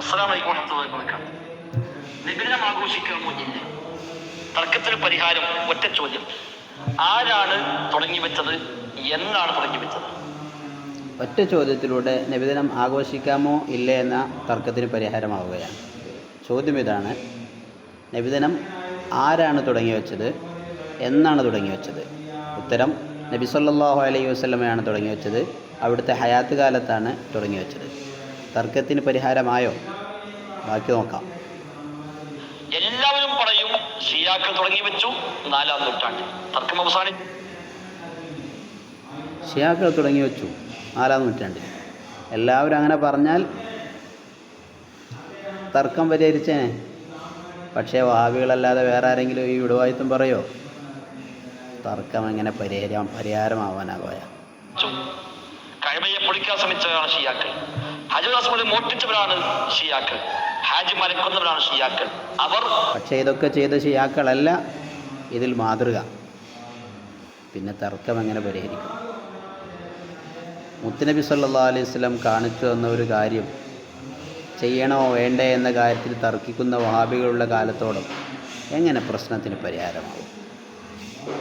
അസ്സലാമു അലൈക്കും വറഹ്മത്തുള്ളാഹി വബറകാതുഹു. നിബിധനം ആഘോഷിക്കാമോ മുന്നില്ല തർക്കത്തിന് പരിഹാരം ഒറ്റ ചോദ്യം. ആരാണ് തുടങ്ങി വെച്ചത്? എന്നാണ് തുടങ്ങി വെച്ചത്? ഒറ്റ ചോദ്യത്തിലൂടെ നബിദിനം ആഘോഷിക്കാമോ ഇല്ലേ എന്ന തർക്കത്തിന് പരിഹാരമാവുകയാണ്. ചോദ്യം ഇതാണ്. നബിദിനം ആരാണ് തുടങ്ങി വെച്ചത്? എന്നാണ് തുടങ്ങി വെച്ചത്? ഉത്തരം നബി സല്ലല്ലാഹു അലൈഹി വസല്ലമയാണ് തുടങ്ങി വെച്ചത്. അവിടുത്തെ ഹയാത്ത് കാലത്താണ് തുടങ്ങി വെച്ചത്. തർക്കത്തിന് പരിഹാരമായോ? ബാക്കി നോക്കാം. എല്ലാവരും പറയും ഷിയാക്കൾ തുടങ്ങി വെച്ചു നാലാം നൂറ്റാണ്ടിൽ തർക്കം അവസാനി ഷിയാക്കൾ തുടങ്ങി വെച്ചു നാലാം നൂറ്റാണ്ടിൽ. എല്ലാവരും അങ്ങനെ പറഞ്ഞാൽ തർക്കം പരിഹരിച്ചേനെ. പക്ഷേ വാവികളല്ലാതെ വേറെ ആരെങ്കിലും ഈ വിടുവായുത്തം പറയോ? തർക്കം എങ്ങനെ പരിഹാരം പരിഹാരമാവാനാകോയാ കഴിവയെ പൊളിക്കാൻ ശ്രമിച്ചതാണ് ഷിയാക്കൾ. അവർ പക്ഷേ ഇതൊക്കെ ചെയ്ത ഷിയാക്കളല്ല ഇതിൽ മാതൃക. പിന്നെ തർക്കം എങ്ങനെ പരിഹരിക്കും? മുത്തുനബി സല്ലാ അലൈഹി സ്വലം കാണിച്ചു തന്ന ഒരു കാര്യം ചെയ്യണോ വേണ്ടേ എന്ന കാര്യത്തിൽ തർക്കിക്കുന്ന വഹാബികളുടെ കാലത്തോടും എങ്ങനെ പ്രശ്നത്തിന് പരിഹാരമാകും?